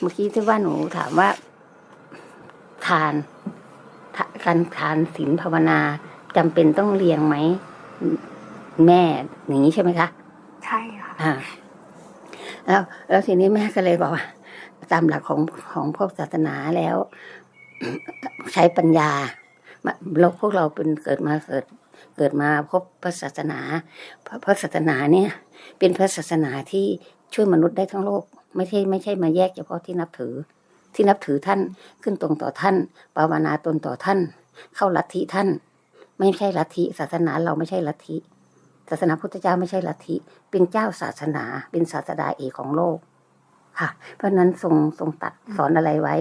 เมื่อกี้ที่ว่าหนูถามว่า ทานทะการทานศีลภาวนาจำเป็นต้องเรียงไหมแม่อย่างนี้ใช่ไหมคะใช่ค่ะอ่าแล้วแล้วทีนี้แม่ก็เลยบอกว่า ตามหลักของของพวกศาสนาแล้ว ใช้ปัญญามาเราพวกเราเป็นเกิดมาเกิด เกิดมาพบพระศาสนาพระพระศาสนาเนี่ย เป็นพระศาสนาที่ช่วยมนุษย์ได้ทั้งโลก ไม่ใช่ไม่ใช่มาแยกเฉพาะที่นับถือ ที่นับถือท่านขึ้นตรงต่อท่านภาวนาตนต่อท่าน เข้าลัทธิท่าน ไม่ใช่ลัทธิศาสนาเราไม่ใช่ลัทธิศาสนาพุทธเจ้าไม่ใช่ลัทธิเป็นเจ้าศาสนา เป็นศาสดาเอกของโลก ค่ะ เพราะนั้นทรงทรงตัดสอนอะไรไว้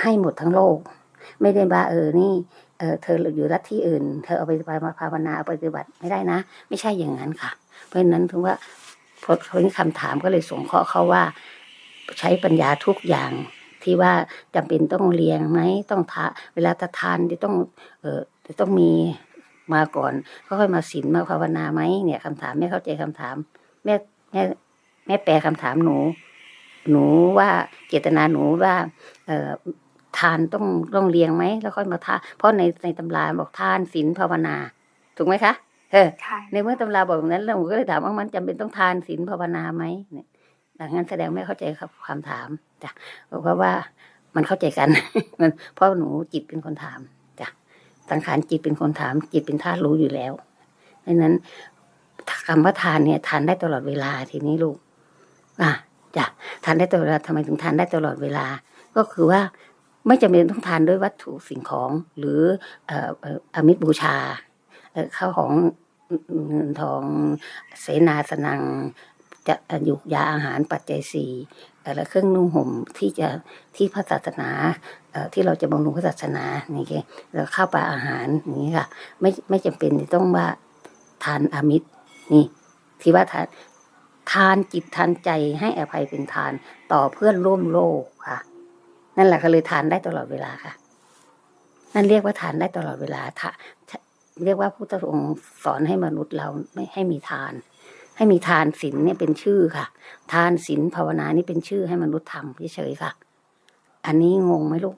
ให้หมดทั้งโลก ไม่ได้ว่าเออนี่เออเธออยู่ลัทธิอื่น เธอเอาไปมาภาวนาเอาไปปฏิบัติไม่ได้นะ ไม่ใช่อย่างนั้นค่ะ เพราะนั้นถึงว่า พอพอนี้คำถามก็เลยสงเคราะห์เขาว่า ใช้ปัญญาทุกอย่างที่ว่าจำเป็นต้องเรียงไหมต้องทาเวลาจะทานจะต้องเออจะต้องมีมาก่อนก็ค่อยมาศีลมาภาวนาไหมเนี่ยคำถามแม่เข้าใจคำถามแม่แม่แม่แปลคำถามหนู หนูว่าเจตนาหนูว่า เออทานต้องต้องเรียงไหมแล้วค่อยมาทานเพราะในในตำราบอกทานศีลภาวนา ถูกไหมคะ เออใช่ในเมื่อตำราบอกแบบนั้นแล้วหนูก็เลยถามว่ามันจำเป็นต้องทานศีลภาวนาไหมเนี่ยดังนั้นแสดงไม่เข้าใจครับคำถามจ้ะเพราะว่ามันเข้าใจกันมันเพราะหนูจิตเป็นคนถามจ้ะสังขารจิตเป็นคนถาม จิตเป็นธาตุรู้อยู่แล้วดังนั้นคำว่าทานเนี่ยทานได้ตลอดเวลาทีนี้ลูก อะจ้ะทานได้ตลอดเวลาทำไมถึงทานได้ตลอดเวลา ก็คือว่าไม่จำเป็นต้องทานด้วยวัตถุสิ่งของ หรือเอ่อเอ่ออามิตบูชา เข้าวของเงินทองเสนาสนัง จะอยุกยาอาหารปัจจัยสี่เอ่อและเครื่องนุ่งห่มที่จะที่พระศาสนาที่เราจะบำรุงพระศาสนานี่ไงแล้วข้าวปลาอาหารอย่างนี้ค่ะ ไม่ไม่จำเป็นต้องว่าทานอามิตรนี่ที่ว่าทานทานจิตทานใจให้อภัยเป็นทานต่อเพื่อนร่วมโลกค่ะ นั่นแหละก็เลยทานได้ตลอดเวลาค่ะ นั่นเรียกว่าทานได้ตลอดเวลาทะ เรียกว่าพุทธองค์สอนให้มนุษย์เราไม่ให้มีทาน ให้มีทานศีลเนี่ยเป็นชื่อค่ะ ทานศีลภาวนานี่เป็นชื่อให้มนุษย์ทำเฉยๆค่ะ อันนี้งงไหมลูก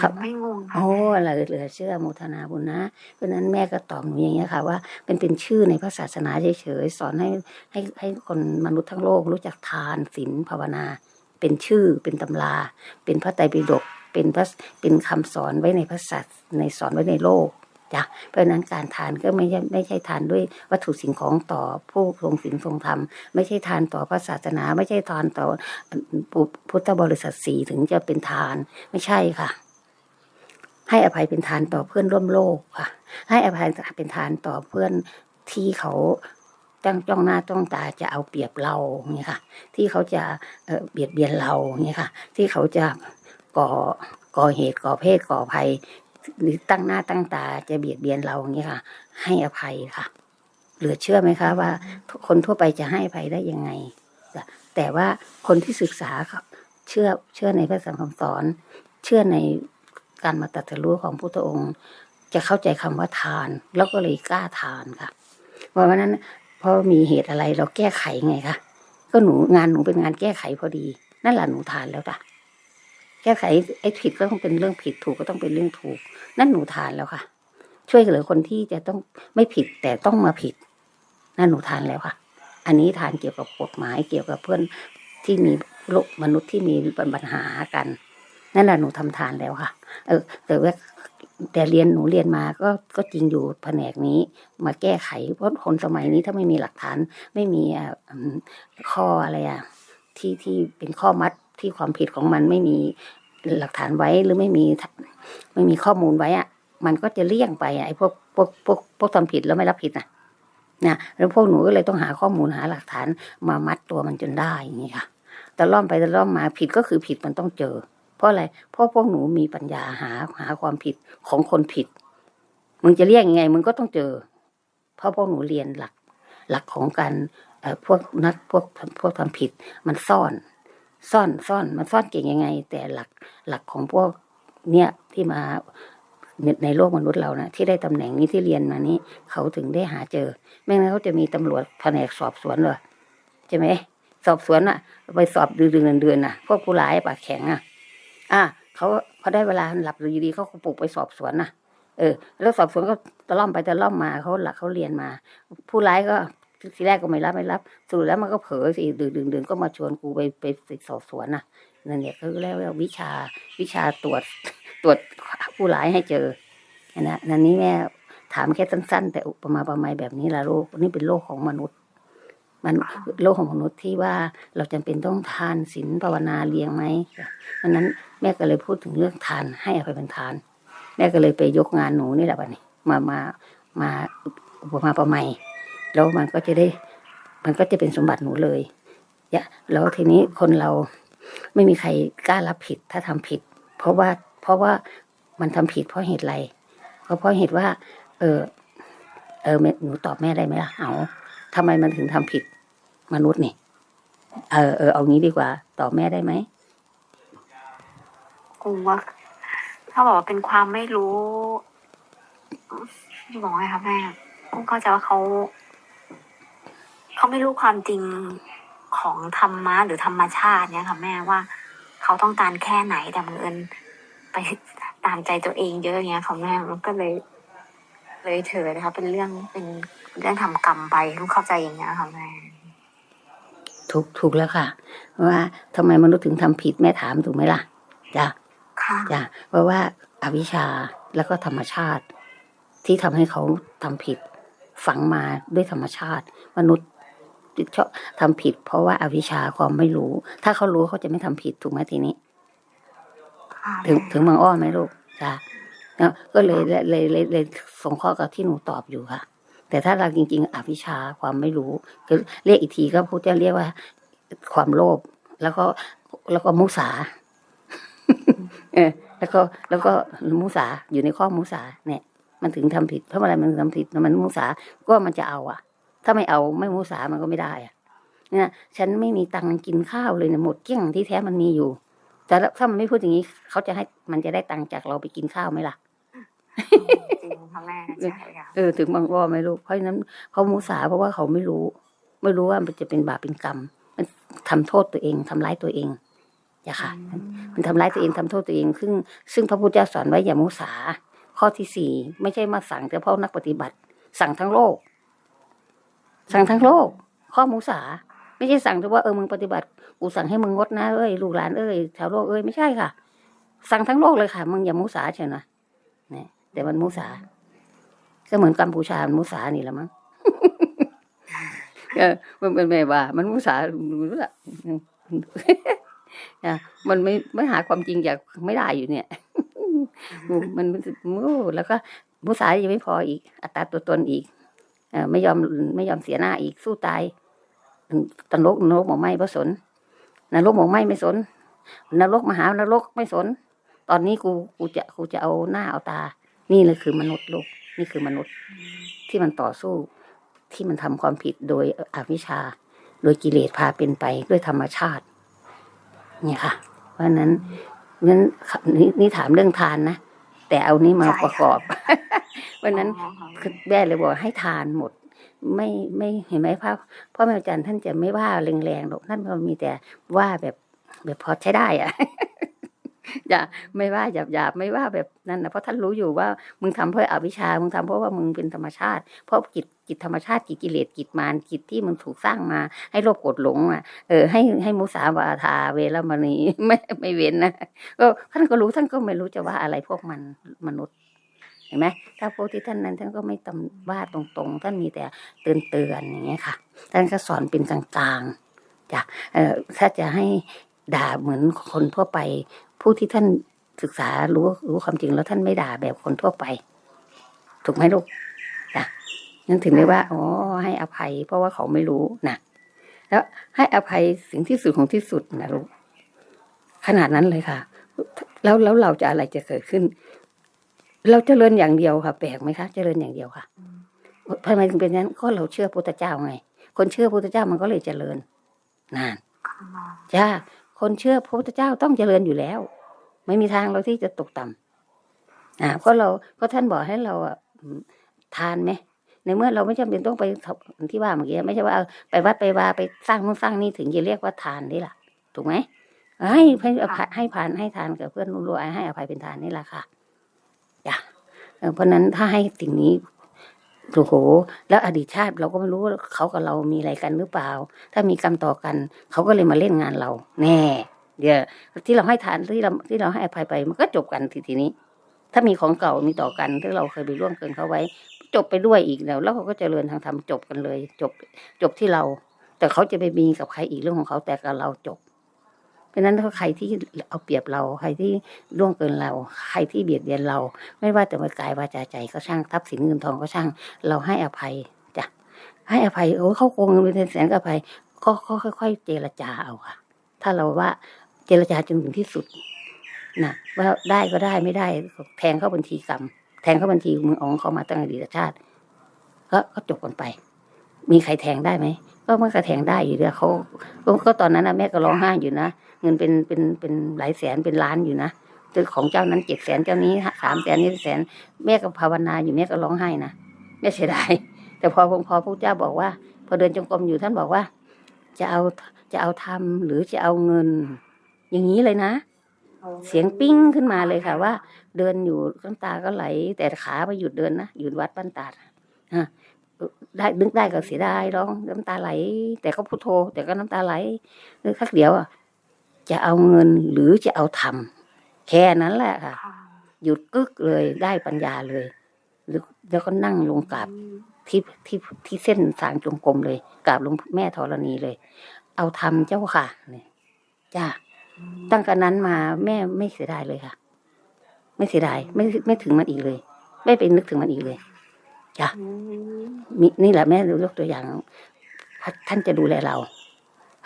ครับไม่งงค่ะโอ้เหลือเหลือเชื่อโมทนาบุญนะ เพราะฉะนั้นแม่ก็ตอบหนูอย่างเงี้ยค่ะ ว่าเป็นเป็นชื่อในพระศาสนาเฉยๆสอนให้ให้ให้คนมนุษย์ทั้งโลกรู้จักทานศีลภาวนา เป็นชื่อเป็นตำรา เป็นพระไตรปิฎกเป็นพระเป็นคำสอนไว้ในพระศาสในสอนไว้ในโลก จ้ะเพราะนั้นการทานก็ไม่ใช่ไม่ใช่ทานด้วยวัตถุสิ่งของต่อผู้ทรงศีลทรงธรรม ไม่ใช่ทานต่อพระศาสนา ไม่ใช่ทานต่อพุทธบริษัทสีถึงจะเป็นทานไม่ใช่ค่ะ ให้อภัยเป็นทานต่อเพื่อนร่วมโลกค่ะ ให้อภัยเป็นทานต่อเพื่อนที่เขาตั้งจ้องหน้าจ้องตาจะเอาเปรียบเราเนี่ยค่ะ ที่เขาจะเอ่อเบียดเบียนเราเนี่ยค่ะ ที่เขาจะก่อก่อเหตุก่อเพศก่อภัย หรือตั้งหน้าตั้งตาจะเบียดเบียนเราเนี่ยค่ะ ให้อภัยค่ะ เหลือเชื่อไหมคะว่า คนทั่วไปจะให้อภัยได้ยังไง แต่ว่าคนที่ศึกษาครับ เชื่อเชื่อในพระสังคำสอน เชื่อในการมาตรัสรู้ของพุทธองค์ จะเข้าใจคำว่าทาน แล้วก็เลยกล้าทานค่ะเพราะว่านั้นพราะมีเหตุอะไรเราแก้ไขไงคะก็หนูงานหนูเป็นงานแก้ไขพอดี นั่นแหละหนูทานแล้วจ้ะ ก้ไขไอ้ผิดก็ต้องเป็นเรื่องผิดถูกก็ต้องเป็นเรื่องถูก นั่นหนูทานแล้วค่ะ ช่วยเหลือคนที่จะต้องไม่ผิดแต่ต้องมาผิด นั่นหนูทานแล้วค่ะ อันนี้ทานเกี่ยวกับกฎหมายเกี่ยวกับเพื่อนที่มีโลกมนุษย์ที่มีปัญหากัน นั่นแหละหนูทำทานแล้วค่ะ เออ แต่ว่าแต่เรียนหนูเรียนมาก็ก็จริงอยู่แผนกนี้ มาแก้ไขเพราะคนสมัยนี้ถ้าไม่มีหลักฐานไม่มีอะอืมข้ออะไรอะที่ที่เป็นข้อมัดที่ความผิดของมันไม่มี หลักฐานไว้หรือไม่มีไม่มีข้อมูลไว้อะมันก็จะเลี่ยงไปไอ้พวกพวกพวกพวกทำผิดแล้วไม่รับผิดนะนะแล้วพวกหนูก็เลยต้องหาข้อมูลหาหลักฐานมามัดตัวมันจนได้อย่างนี้ค่ะแต่ล่อมไปแต่ล่อมมาผิดก็คือผิดมันต้องเจอ เพราะอะไรเพราะพวกหนูมีปัญญาหาหาความผิดของคนผิด มึงจะเรียกยังไงมึงก็ต้องเจอ เพราะพวกหนูเรียนหลัก หลักของการพวกนักพวกพวกทำผิดมันซ่อน ซ่อนซ่อนมันซ่อนเก่งยังไง แต่หลักหลักของพวกเนี่ยที่มาในโลกมนุษย์เรานะที่ได้ตำแหน่งนี้ที่เรียนมานี้เขาถึงได้หาเจอ ไม่งั้นเขาจะมีตำรวจแผนกสอบสวนเหรอใช่ไหมสอบสวนอะไปสอบเดือนเดือนน่ะ พวกผู้ร้ายปากแข็งอะ อะเขาเขาได้เวลาหลับอยู่ดีๆเขาปลุกไปสอบสวนน่ะ เออ แล้วสอบสวนก็ตะล่อมไปตะล่อมมาเขาหลักเขาเรียนมา ผู้ร้ายก็ ทีแรกก็ไม่รับไม่รับสรุดแล้วมันก็เผลอสิดึงดึงดึงก็มาชวนกูไปไปสอบสวนน่ะนั่นเนี่ยเขาเรียกว่าวิชาวิชาตรวจตรวจผู้ร้ายให้เจอนะนั่นนี้แม่ถามแค่สั้น ๆ แต่อุปมาประไมยแบบนี้ละโลกนี่เป็นโลกของมนุษย์ มันโลกของมนุษย์ที่ว่าเราจำเป็นต้องทานศีลภาวนาเรียงไหมเพราะนั้นแม่ก็เลยพูดถึงเรื่องทานให้อภัยเป็นทาน แม่ก็เลยไปยกงานหนูนี่แหละบัดนี้มามามาอุปมาประไมย แล้วมันก็จะได้ มันก็จะเป็นสมบัติหนูเลยยะแล้วทีนี้คนเราไม่มีใครกล้ารับผิดถ้าทำผิด เพราะว่าเพราะว่ามันทำผิดเพราะเหตุอะไรก็เพราะเหตุว่า เออเออแม่หนูตอบแม่ได้ไหมล่ะเอาทำไมมันถึงทำผิดมนุษย์นี่เออเออเอางี้ดีกว่า ตอบแม่ได้ไหมกูว่าถ้าบอกว่าเป็นความไม่รู้บอกไงครับแม่กูเข้าใจว่าเขา เขาไม่รู้ความจริงของธรรมะหรือธรรมชาติเนี่ยค่ะ แม่ว่าเขาต้องการแค่ไหนแต่บังเอิญไปตามใจตัวเองเยอะอย่างเงี้ยค่ะแม่มันก็เลย เลยเถิดนะคะเป็นเรื่องเป็นเรื่องทำกรรมไปลูกเข้าใจอย่างเงี้ยค่ะแม่ถูกถูกแล้วค่ะ ว่าทำไมมนุษย์ถึงทำผิดแม่ถามถูกไหมล่ะจ้ะค่ะจ้ะเพราะว่าอาวิชชาแล้วก็ธรรมชาติ ที่ทำให้เขาทำผิดฝังมาด้วยธรรมชาติ มนุษย์ ชอบทำผิด เพราะว่าอาวิชชาความไม่รู้ ถ้าเขารู้เขาจะไม่ทำผิดถูกไหมทีนี้ค่ะถึงถึงบางอ้อไหมลูกจ้ะแล้วก็เลยเลยเลยเลยเลยสงเคราะห์กับที่หนูตอบอยู่ค่ะ แต่ถ้าเราจริง ๆ อวิชชาความไม่รู้ก็เรียกอีกทีก็พูดจะเรียกว่า ความโลภแล้วก็แล้วก็มุสาเออแล้วก็แล้วก็มุสาอยู่ในข้อมุสาเนี่ย มันถึงทำผิดเพราะอะไรมันถึงทำผิดมันมุสาก็มันจะเอาอะ ถ้าไม่เอาไม่มุสามันก็ไม่ได้อะเนี่ยฉันไม่มีตังค์กินข้าวเลยเนี่ยหมดเกลี้ยงที่แท้มันมีอยู่ แต่ถ้ามันไม่พูดอย่างนี้ เขาจะให้มันจะได้ตังค์จากเราไปกินข้าวไหมล่ะจริงค่ะแม่ใช่ค่ะเออถึงบางอ้อไหมลูกเพราะฉะนั้นเขามุสาเพราะว่าเขาไม่รู้ ไม่รู้ว่ามันจะเป็นบาปเป็นกรรม มันทำโทษตัวเองทำร้ายตัวเองอย่าค่ะ มันทำร้ายตัวเองทำโทษตัวเอง ซึ่ง ซึ่งพระพุทธเจ้าสอนไว้อย่ามุสาข้อที่สี่ไม่ใช่มาสั่งเฉพาะนักปฏิบัติ สั่งทั้งโลก สั่งทั้งโลก ข้อมุสา ไม่ใช่สั่งเฉพาเออมึงปฏิบัติ กูสั่งให้มึงงดนะเอ้ยลูกหลานเอ้ยชาวโลกเอ้ยไม่ใช่ค่ะ สั่งทั้งโลกเลยค่ะ มึงอย่ามุสาเชียวนะเนี่ยแต่มันมุสาก็เหมือนกัมพูชามันมุสานี่แหละมั้งเออมันเป็นแบบว่ามันมุสารู้ละมันไม่ไม่หาความจริงอยากไม่ได้อยู่เนี่ย มันโอ้แล้วก็มุสายังไม่พออีก อัตราตัวตนอีก ไม่ยอมไม่ยอมเสียหน้าอีกสู้ตายตนรกนรกหมอกไหม้พระสนนรกหมอกไหม้ไม่สน นรกมหานรกไม่สน ตอนนี้กูกูจะกูจะเอาหน้าเอาตา นี่เลยคือมนุษย์ลูกนี่คือมนุษย์ ที่มันต่อสู้ที่มันทำความผิดโดยอวิชชา โดยกิเลสพาเป็นไปด้วยธรรมชาติ เนี่ยค่ะ เพราะนั้นนั้นนี่ถามเรื่องทานนะ แต่เอานี้มาประกอบ เพราะฉะนั้นคือแม่เลยบอกให้ทานหมด ไม่ไม่เห็นไหมพ่อพ่อแม่อาจารย์ท่านจะไม่ว่าแรงๆหรอกท่านก็มีแต่ว่าแบบแบบพอใช้ได้อะอย่าไม่ว่าหยาบหยาบๆไม่ว่าแบบนั้นนะเพราะท่านรู้อยู่ว่ามึงทำเพราะอวิชชามึงทำเพราะว่ามึงเป็นธรรมชาติ เพราะจิตจิตธรรมชาติจิตกิเลสจิตมารจิตที่มึงถูกสร้างมา ให้โลภโกรธหลงอะเออให้ให้มุสาวาทาเวรมณีไม่ไม่เว้นนะก็ท่านก็รู้ท่านก็ไม่รู้จะว่าอะไรพวกมันมนุษย์ เห็นไหมถ้าพวกที่ท่านนั้นท่านก็ไม่ตำว่าตรงๆ ท่านมีแต่เตือนเตือนๆอย่างเงี้ยค่ะ ท่านก็สอนเป็นกลางๆจ้ะเออถ้าจะให้ด่าเหมือนคนทั่วไป ผู้ที่ท่านศึกษารู้รู้ความจริงแล้วท่านไม่ด่าแบบคนทั่วไป ถูกไหมลูกจ้ะนั่นถึงได้ว่าอ๋อให้อภัย เพราะว่าเขาไม่รู้นะแล้วให้อภัยสิ่งที่สุดของที่สุดนะลูกขนาดนั้นเลยค่ะ แล้วแล้วเราจะอะไรจะเกิดขึ้น เราเจริญอย่างเดียวค่ะแปลกไหมคะเจริญอย่างเดียวค่ะทำไมถึงเป็นอย่างนั้นก็เราเชื่อพุทธเจ้าไง คนเชื่อพุทธเจ้ามันก็เลยเจริญนานจ้าคนเชื่อพระพุทธเจ้าต้องเจริญอยู่แล้ว ไม่มีทางเราที่จะตกต่ำอ่าก็เราก็ท่านบอกให้เราอะอืมทานไหมในเมื่อเราไม่จำเป็นต้องไปที่ว่าเมื่อกี้ไม่ใช่ว่าเอาไปวัดไปวาไปสร้างนู่นสร้างนี่ถึงจะเรียกว่าทานนี่แหละถูกไหมให้ให้อภัยให้ผ่านให้ทานกับเพื่อนรู้ๆให้อภัยเป็นทานนี่แหละค่ะ จ้ะเออเพราะนั้นถ้าให้สิ่งนี้โอ้โห แล้วอดีตชาติเราก็ไม่รู้ว่าเขากับเรามีอะไรกันหรือเปล่า ถ้ามีกรรมต่อกัน เขาก็เลยมาเล่นงานเรา แน่ เดี๋ยวที่เราให้ทานที่เราที่เราให้อภัยไปมันก็จบกันทีทีนี้ ถ้ามีของเก่ามีต่อกันที่เราเคยไปร่วมเกินเขาไว้ จบไปด้วยอีกแล้ว แล้วเขาก็เจริญทางธรรมจบกันเลย จบจบที่เรา แต่เขาจะไปมีกับใครอีกเรื่องของเขาแต่กับเราจบ ราะนั้นถ้าใครที่เอาเปรียบเรา ใครที่ล่วงเกินเรา ใครที่เบียดเบียนเรา ไม่ว่าแต่ว่ากายวาจาใจก็ช่างทรัพย์สินเงินทองก็ช่าง เราให้อภัยจ้ะให้อภัยโอ้เขาโกงเงินเป็นแสนก็อภัย ก็ค่อยๆเจรจาเอาค่ะ ถ้าเราว่าเจรจาจนถึงที่สุดนะว่าได้ก็ได้ไม่ได้แทงเข้าบัญชีกรรม แทงเข้าบัญชีมือของเขามาตั้งอดีตชาติ ก็ก็จบกันไป มีใครแทงได้ไหมก็มันก็แทงได้อยู่เดียวเขาก็ตอนนั้นนะแม่ก็ร้องไห้อยู่นะ เงินเป็นเป็นเป็นหลายแสนเป็นล้านอยู่นะแต่ของเจ้านั้นเจ็ดแสนเจ้านี้สามแสนนี่แสน แม่ก็ภาวนาอยู่แม่ก็ร้องไห้นะแม่เสียดายแต่พอพอพระเจ้าบอกว่า พอเดินจงกรมอยู่ท่านบอกว่า จะเอาจะเอาทำหรือจะเอาเงิน อย่างนี้เลยนะ เสียงปิ้งขึ้นมาเลยค่ะว่า เดินอยู่น้ำตาก็ไหล แต่ขาไปหยุดเดินนะหยุดวัดบ้านตาดอะได้นึกได้ก็เสียดายร้องน้ำตาไหล แต่ก็พุทโธแต่ก็น้ำตาไหลนึกสักเดียวอะ จะเอาเงินหรือจะเอาทำแค่นั้นแหละค่ะค่ะ หยุดกึกเลยได้ปัญญาเลยแล้วแล้วก็นั่งลงกราบที่ที่ที่เส้นสางจงกรมเลยกราบหลวงแม่ธรณีเลย เอาทำเจ้าค่ะเนี่ยจ้าตั้งแต่นั้นมาแม่ไม่เสียดายเลยค่ะ ไม่เสียดายไม่ไม่ถึงมันอีกเลย ไม่ไปนึกถึงมันอีกเลยอืมมินี่แหละแม่ยกตัวอย่างท่านจะดูแลเรา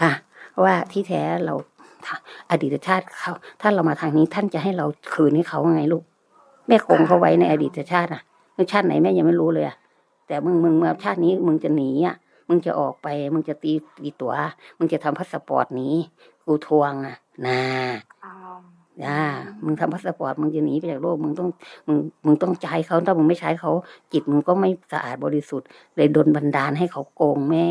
ค่ะเพราะว่าที่แท้เรา อดีตชาติเขาถ้าเรามาทางนี้ท่านจะให้เราคืนให้เขาไงลูก แม่คงเขาไว้ในอดีตชาติอะชาติไหนแม่ยังไม่รู้เลยอะแต่มึงมึงมาชาตินี้มึงจะหนีอะมึงจะออกไป มึงจะตีตีตัว มึงจะทำพาสปอร์ตหนีกูทวงอะนะอ๋ออ่ามึงทำพาสปอร์ตมึงจะหนีไปจากโลก มึงต้องมึงมึงต้องใช้เขาถ้ามึงไม่ใช้เขา จิตมึงก็ไม่สะอาดบริสุทธิ์ เลยดนบันดาลให้เขาโกงแม่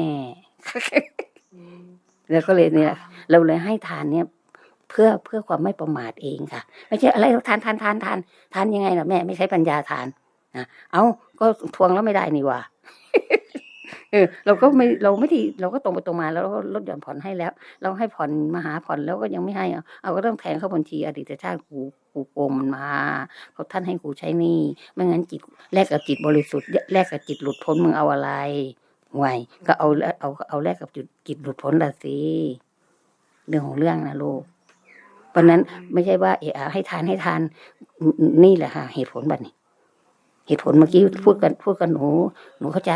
อืม แล้วก็เลยเนี่ยเราเลยให้ทานเนี่ยเพื่อเพื่อความไม่ประมาทเองค่ะ ไม่ใช่อะไรหรอกทานทานทานทานทานยังไงล่ะแม่ไม่ใช้ปัญญาทานนะเอาก็ทวงแล้วไม่ได้นี่หว่าเออเราก็ไม่เราไม่ที่เราก็ตรงไปตรงมาแล้วเราก็ลดหย่อนผ่อนให้แล้ว เราให้ผ่อนมาหาผ่อนแล้วก็ยังไม่ให้เอาเอาก็ต้องแทงเข้าบัญชีอดีตชาติกูกูโกงมันมาเพราะท่านให้กูใช้หนี่ไม่งั้นจิตแลกกับจิตบริสุทธิ์แลกกับจิตหลุดพ้นมึงเอาอะไร ห่วยก็เอาเอาเอาแลกกับจิตจิตหลุดพ้นละสิเรื่องของเรื่องนะลูกเพราะนั้นไม่ใช่ว่าเออให้ทานให้ทาน นี่แหละค่ะ เหตุผลแบบนี้ เหตุผลเมื่อกี้พูดกันพูดกันหนู หนูเข้าใจ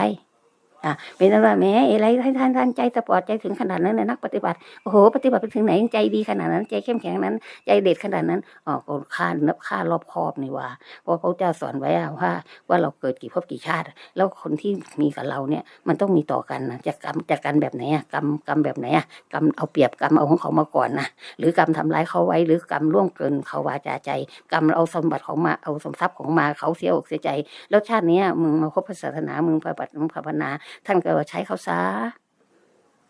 อะเป็นนั้นว่าแหม้อะไรท่านท่านใจสปอร์ตใจถึงขนาดนั้นนะนักปฏิบัติโอ้โหปฏิบัติไปถึงไหนใจดีขนาดนั้น ใจเข้มแข็งนั้น ใจเด็ดขนาดนั้นอ๋อค่านับค่ารอบคอบนี่ว่าเพราะพระเจ้าสอนไว้อะว่าว่าเราเกิดกี่ภพกี่ชาติ แล้วคนที่มีกับเราเนี่ยมันต้องมีต่อกันนะจะกรรมจะกันแบบไหนอะกรรมกรรมแบบไหนอะกรรมเอาเปรียบกรรมเอาของเขามาก่อนนะหรือกรรมทำร้ายเขาไว้หรือกรรมล่วงเกินเขาวาจาใจ กรรมเอาสมบัติของมาเอาสมทรัพย์ของมาเขาเสียอกเสียใจ แล้วชาติเนี้ยมึงมาพบศาสนามึงปฏิบัติมึงภาวนาท่านก็ใช้เขาซะ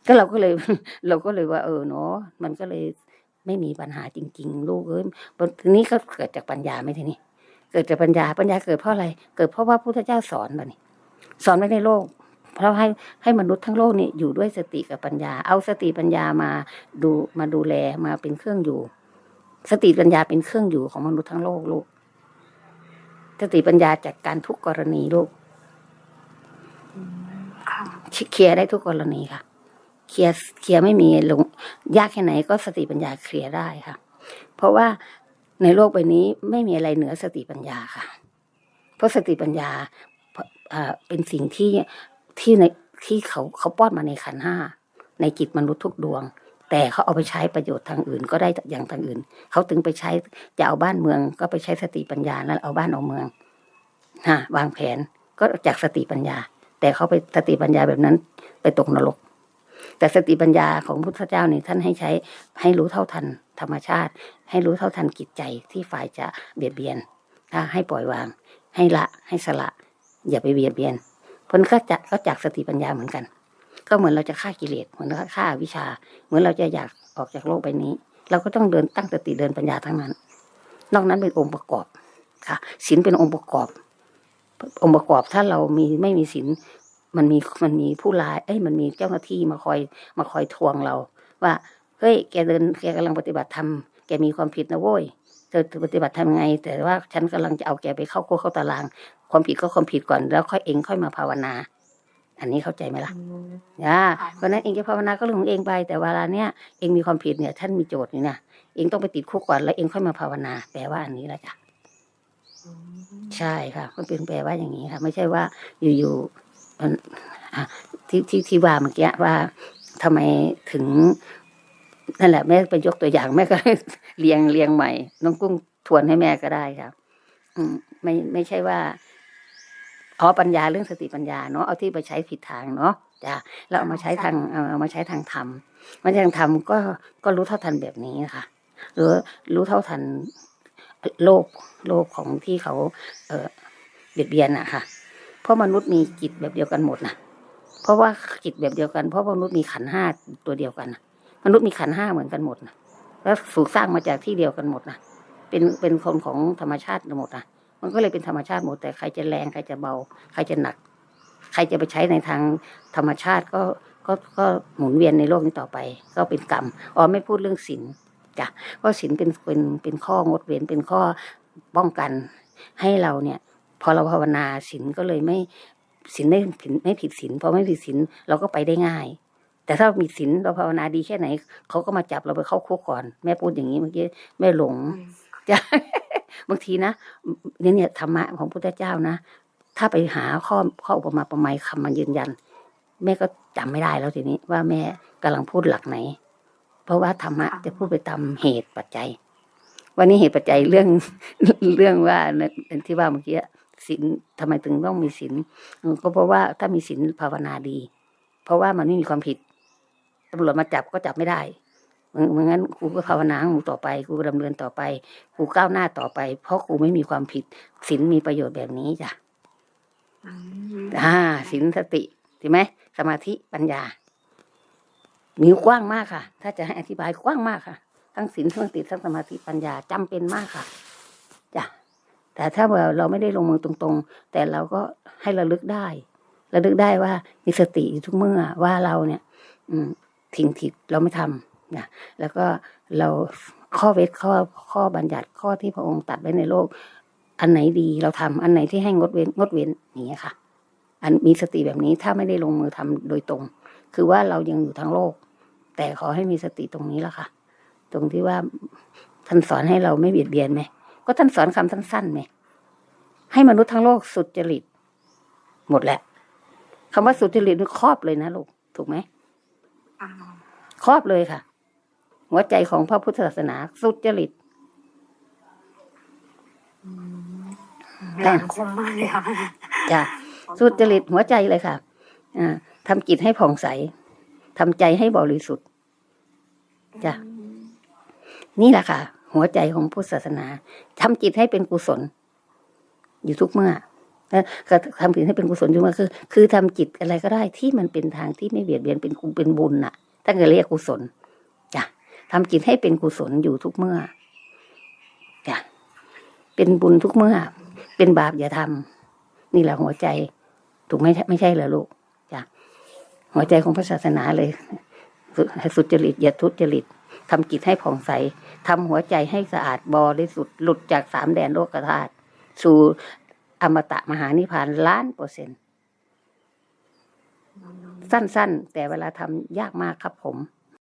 ก็เราก็เลย เราก็เลยว่า เออเนาะมันก็เลยไม่มีปัญหาจริง ๆ ลูกเอ้ยทีนี้ก็เกิดจากปัญญาไหมทีนี้ เกิดจากปัญญาปัญญาเกิดเพราะอะไร เกิดเพราะว่าพุทธเจ้าสอนมานี่สอนไว้ในโลก เพราะให้ให้มนุษย์ทั้งโลกนี่อยู่ด้วยสติกับปัญญา เอาสติปัญญามาดูมาดูแลมาเป็นเครื่องอยู่ สติปัญญาเป็นเครื่องอยู่ของมนุษย์ทั้งโลกลูกสติปัญญาจัดการทุกกรณีลูก เคลียร์ได้ทุกกรณีค่ะ เคลียร์เคลียร์ไม่มีลงยากแค่ไหนก็สติปัญญาเคลียร์ได้ค่ะ เพราะว่าในโลกใบนี้ไม่มีอะไรเหนือสติปัญญาค่ะ เพราะสติปัญญาเป็นสิ่งที่ที่ในที่เขาเขาป้อนมาในขันห้าในจิตมนุษย์ทุกดวง แต่เขาเอาไปใช้ประโยชน์ทางอื่น ก็ได้อย่างทางอื่น เขาถึงไปใช้จะเอาบ้านเมือง ก็ไปใช้สติปัญญาแล้วเอาบ้านเอาเมืองฮะวางแผนก็จากสติปัญญา แต่เขาไปสติปัญญาแบบนั้นไปตกนรก แต่สติปัญญาของพุทธเจ้านี่ท่านให้ใช้ให้รู้เท่าทันธรรมชาติ ให้รู้เท่าทันจิตใจที่ฝ่ายจะเบียดเบียนถ้าให้ปล่อยวาง ให้ละให้สละ อย่าไปเบียดเบียนพ้นก็จะก็จากสติปัญญาเหมือนกัน ก็เหมือนเราจะฆ่ากิเลสเหมือนเราฆ่าวิชา เหมือนเราจะอยากออกจากโลกใบนี้ เราก็ต้องเดินตั้งสติเดินปัญญาทั้งนั้น นอกนั้นเป็นองค์ประกอบค่ะศีลเป็นองค์ประกอบ องค์ประกอบถ้าเรามีไม่มีศีลมันมีมันมีผู้ร้าย เอ้ยมันมีเจ้าหน้าที่มาคอยมาคอยทวงเรา ว่าเฮ้ยแกเดินแกกำลังปฏิบัติธรรมแกมีความผิดนะโว้ยเธอปฏิบัติทำไง แต่ว่าฉันกำลังจะเอาแกไปเข้าคุกเข้าตาราง ความผิดก็ความผิดก่อนแล้วค่อยเองค่อยมาภาวนา อันนี้เข้าใจไหมล่ะอืมอ่าค่ะเพราะฉะนั้นเองจะภาวนาก็เรื่องของเองไป แต่เวลาเนี้ยเองมีความผิดเนี่ยท่านมีโจทย์นี่นะเองต้องไปติดคุกก่อนแล้วเองค่อยมาภาวนาแปลว่าอันนี้แหละจ้ะอืม ใช่ค่ะ มันเป็นแปลว่าอย่างนี้ค่ะ ไม่ใช่ว่าอยู่ๆมันอะที่ที่ที่ว่าเมื่อกี้ว่าทำไมถึงนั่นแหละแม่เป็นยกตัวอย่างแม่ก็เรียงเรียงใหม่ น้องกุ้งทวนให้แม่ก็ได้ครับ อืม ไม่ไม่ใช่ว่าอ๋อปัญญาเรื่องสติปัญญาเนาะเอาที่ไปใช้ผิดทางเนาะจ้ะแล้วเอามาใช้ทางเอาเอามาใช้ทางธรรมมาใช้ทางธรรมก็ก็รู้เท่าทันแบบนี้ค่ะหรือรู้เท่าทัน โลกโลกของที่เขาเออเบียดเบียนอะค่ะ เพราะมนุษย์มีจิตแบบเดียวกันหมดนะเพราะว่าจิตแบบเดียวกัน เพราะมนุษย์มีขันห้าตัวเดียวกันนะมนุษย์มีขันห้าเหมือนกันหมดนะแล้วสูกสร้างมาจากที่เดียวกันหมดนะเป็นเป็นคนของธรรมชาติหมดนะมันก็เลยเป็นธรรมชาติหมดแต่ใครจะแรงใครจะเบา ใครจะหนัก ใครจะไปใช้ในทางธรรมชาติก็ก็ก็หมุนเวียนในโลกนี้ต่อไป ก็เป็นกรรมอ๋อไม่พูดเรื่องศีล จ้ะเพราะศีลเป็นเป็นเป็นข้องดเว้นเป็นข้อป้องกันให้เราเนี่ย พอเราภาวนาศีลก็เลยไม่ศีลไม่ผิดไม่ผิดศีลพอไม่ผิดศีลเราก็ไปได้ง่าย แต่ถ้ามีศีลเราภาวนาดีแค่ไหนเขาก็มาจับเราไปเข้าคุกก่อน แม่พูดอย่างนี้เมื่อกี้แม่หลงจะบางทีนะเนี่ยเนี่ยธรรมะของพุทธเจ้านะถ้าไปหาข้อข้ออุปมาประไมยคำมายืนยัน แม่ก็จำไม่ได้แล้วทีนี้ว่าแม่กำลังพูดหลักไหน เพราะว่าธรรมะจะพูดไปตามเหตุปัจจัย วันนี้เหตุปัจจัยเรื่องเรื่องว่าเนี่ยที่ว่าเมื่อกี้ศีลทำไมถึงต้องมีศีลเออก็เพราะว่าถ้ามีศีลภาวนาดี เพราะว่ามันไม่มีความผิดตำรวจมาจับก็จับไม่ได้เหมือนเหมือนงั้นกูก็ภาวนาของกูต่อไปกูก็ดำเนินต่อไปกูก้าวหน้าต่อไป เพราะกูไม่มีความผิดศีลมีประโยชน์แบบนี้จ้ะอืมอ่าศีลสติใช่ไหมสมาธิปัญญา มีกว้างมากค่ะ ถ้าจะให้อธิบายกว้างมากค่ะ ทั้งศีลทั้งสติทั้งสมาธิปัญญาจำเป็นมากค่ะจ้ะแต่ถ้าเราไม่ได้ลงมือตรงๆ แต่เราก็ให้ระลึกได้ระลึกได้ว่ามีสติอยู่ทุกเมื่อว่าเราเนี่ย อืมทิ้งผิดเราไม่ทำนะแล้วก็เราข้อเวทข้อข้อบัญญัติข้อที่พระองค์ตัดไว้ในโลก อันไหนดีเราทำอันไหนที่ให้งดเว้นงดเว้นอย่างนี้ค่ะ อันมีสติแบบนี้ถ้าไม่ได้ลงมือทำโดยตรง คือว่าเรายังอยู่ทั้งโลก แต่ขอให้มีสติตรงนี้ละค่ะ ตรงที่ว่าท่านสอนให้เราไม่เบียดเบียนไหม ก็ท่านสอนคำสั้นๆไหม ให้มนุษย์ทั้งโลกสุดจริต หมดแหละคำว่าสุดจริตมันครอบเลยนะลูก ถูกไหมอ่าครอบเลยค่ะ หัวใจของพระพุทธศาสนาสุดจริตอืมแหลมคมมากเลยค่ะจ้ะสุดจริตหัวใจเลยค่ะอ่าทำจิตให้ผ่องใส ทำใจให้บริสุทธิ์จ้ะนี่แหละค่ะ หัวใจของพุทธศาสนาทำจิตให้เป็นกุศล อยู่ทุกเมื่อก็ทำจิตให้เป็นกุศลอยู่เมื่อคือ คือทำจิตอะไรก็ได้ที่มันเป็นทางที่ไม่เบียดเบียนเป็นกุเป็นบุญน่ะตั้งแต่เรียกกุศลจ้ะทำจิตให้เป็นกุศลอยู่ทุกเมื่อจ้ะเป็นบุญทุกเมื่อ เป็นบาปอย่าทำนี่แหละหัวใจ ถูกไหมไม่ใช่เหรอลูก หัวใจของพระศาสนาเลยสุสุจริตอย่าทุจริตทำกิจให้ผ่องใสทำหัวใจให้สะอาดบริสุทธิ์หลุดจากสามแดนโลกธาตุสู่อมตะมหานิพพานล้านเปอร์เซ็นต์สั้น ๆ แต่เวลาทำยากมากครับผม